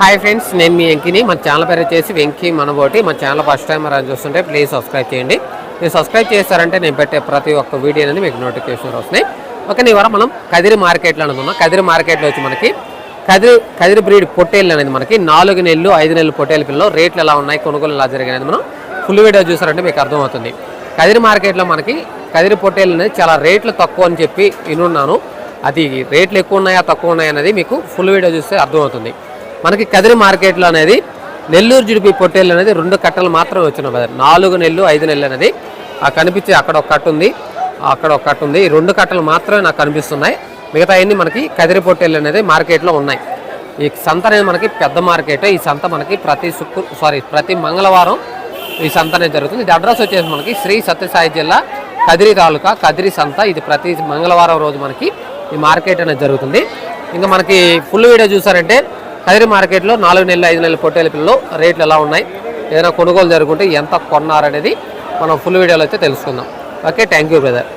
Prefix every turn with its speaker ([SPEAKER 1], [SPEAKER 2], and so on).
[SPEAKER 1] Hi friends నేను మీ వెంకిని. మన channel పేరు వచ్చేసి వెంకీ మనబోటి. మన ఛానల్ ఫస్ట్ టైం అని చూస్తుంటే ప్లీజ్ సబ్స్క్రైబ్ చేయండి. మీరు సబ్స్క్రైబ్ చేస్తారంటే నేను పెట్టే ప్రతి ఒక్క వీడియో అనేది మీకు నోటిఫికేషన్ వస్తున్నాయి. ఓకే నీ వల్ల మనం కదిరి మార్కెట్లో అనుకున్నాం కదిరి మార్కెట్లో వచ్చి మనకి కదిరి కదిరి బ్రీడ్ పొట్టేళ్ళు అనేది మనకి నాలుగు నెలలు ఐదు నెలలు పొట్టేళ్ళ పిల్లలు రేట్లు ఎలా ఉన్నాయి కొనుగోలు ఎలా జరిగాయి మనం ఫుల్ వీడియో చూసారంటే మీకు అర్థమవుతుంది. కదిరి మార్కెట్లో మనకి కదిరి పొట్టేళ్ళు అనేది చాలా రేట్లు తక్కువ అని చెప్పి వినున్నాను. అది రేట్లు ఎక్కువ ఉన్నాయా తక్కువ ఉన్నాయా అనేది మీకు ఫుల్ వీడియో చూస్తే అర్థమవుతుంది. మనకి కదిరి మార్కెట్లో అనేది నెల్లూరు జుడిపి పొట్టేళ్ళు అనేది రెండు కట్టలు మాత్రమే వచ్చిన బ్రదర్. నాలుగు నెలలు ఐదు నెలలు అనేది ఆ కనిపించే అక్కడ ఒక కట్ట ఉంది. అక్కడ ఒక ఉంది. ఈ రెండు కట్టలు మాత్రమే నాకు కనిపిస్తున్నాయి. మిగతా అన్ని మనకి కదిరి పొట్టేళ్ళు అనేది మార్కెట్లో ఉన్నాయి. ఈ సంత అనేది మనకి పెద్ద మార్కెట్. ఈ సంత మనకి ప్రతి శుక్ర సారీ ప్రతి మంగళవారం ఈ సంత అనేది జరుగుతుంది. ఇది అడ్రస్ వచ్చేసి మనకి శ్రీ సత్యసాయి జిల్లా కదిరి తాలూకా కదిరి సంత. ఇది ప్రతి మంగళవారం రోజు మనకి ఈ మార్కెట్ అనేది జరుగుతుంది. ఇంకా మనకి ఫుల్ వీడియో చూసారంటే కదిరి మార్కెట్లో నాలుగు నెలలు ఐదు నెలల పొట్టేల పిల్లలు రేట్లు ఎలా ఉన్నాయి? ఏదైనా కొనుగోలు జరుగుకుంటే ఎంత కొన్నారనేది మనం ఫుల్ వీడియోలో అయితే తెలుసుకుందాం. Okay thank you brother